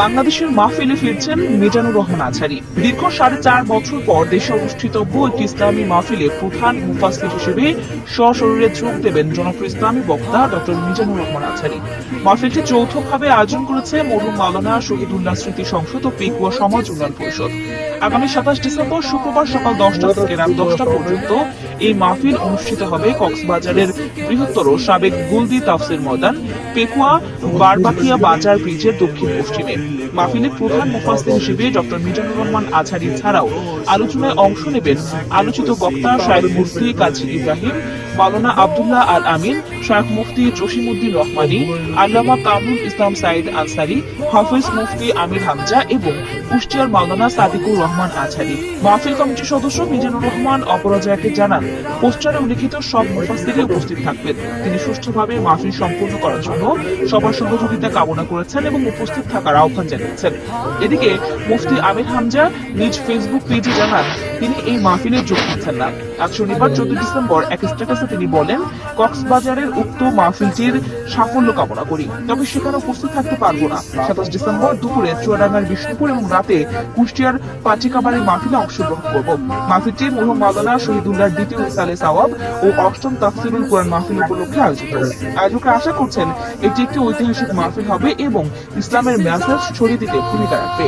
বাংলাদেশের মাহফিলে ফিরছেন মিজানুর রহমান আছারি। দীর্ঘ সাড়ে চার বছর পর দেশে অনুষ্ঠিতব্য একটি ইসলামী মাহফিলে প্রধান মুফাসির হিসেবে সশরীরে যোগ দেবেন জনপ্রিয় ইসলামী বক্তা ডক্টর মিজানুর রহমান আছারি। মাহফিলটি যৌথভাবে আয়োজন করেছে মরুম মালানা শহীদুল্লাহ স্মৃতি সংসদ ও পেকুয়া সমাজ উন্নয়ন পরিষদ। আগামী সাতাশ ডিসেম্বর শুক্রবার সকাল দশটা থেকে রাত দশটা পর্যন্ত এই মাহফিল অনুষ্ঠিত হবে কক্সবাজারের বৃহত্তর সাবেক গুলদি তাফসির ময়দান, পেকুয়া, বারবাকিয়া বাজার ব্রিজের দক্ষিণ পশ্চিমে। মাহফিলে প্রধান মুফাসির হিসেবে ডক্টর মিজানুর রহমান আছারি ছাড়াও আলোচনায় অংশ নেবেন আলোচিত বক্তা শাহেদ মুফতি কাজী ইব্রাহিম, মাওলানা আব্দুল্লাহ আল আমিন, শায়েখ মুফতি জসিমউদ্দিন রহমানী, আল্লামা কামরুল ইসলাম সাইদ আনসারি, হাফিজ মুফতি আমির হামজা এবং কুষ্টিয়ার মাওলানা সাদিকুর রহমান আছারি মাহফিল কমিটির সদস্য মিজানুর রহমান অপরাজয়াকে জানান, পোস্টারে উল্লিখিত সব মুফাসিরে উপস্থিত থাকবেন। তিনি সুষ্ঠুভাবে মাহফিল সম্পূর্ণ করার জন্য সবার সহযোগিতা কামনা করেছেন এবং উপস্থিত থাকার আহ্বান জানিয়েছেন। এদিকে মুফতি আমির হামজা নিজ ফেসবুক পেজে জানান তিনি এই মাহফিলে যোগ দিচ্ছেন না। আজ শনিবার চোদ্দ ডিসেম্বর এক স্ট্যাটাসে তিনি বলেন, কক্সবাজারের উক্ত মাহফিলটির সাফল্য কামনা করি, তবে সেখানে উপস্থিত থাকতে পারব না। সাতাশ ডিসেম্বর দুপুরে চুয়াডাঙ্গার বিষ্ণুপুর এবং রাতে কুষ্টিয়ার পাচিকাবাড়ির মাহফিলে অংশগ্রহণ করব। মাহফিলটি মোহাম্মদ মাওলানা শহীদুল্লাহর দ্বিতীয় সালে সওয়াব ও অষ্টম তাফসিরুল কোরআন মাহফিল উপলক্ষে আয়োজিত। আয়োজকরা আশা করছেন, এটি একটি ঐতিহাসিক মাহফিল হবে এবং ইসলামের মেসেজ ছড়িয়ে দিতে ভূমিকা রাখবে।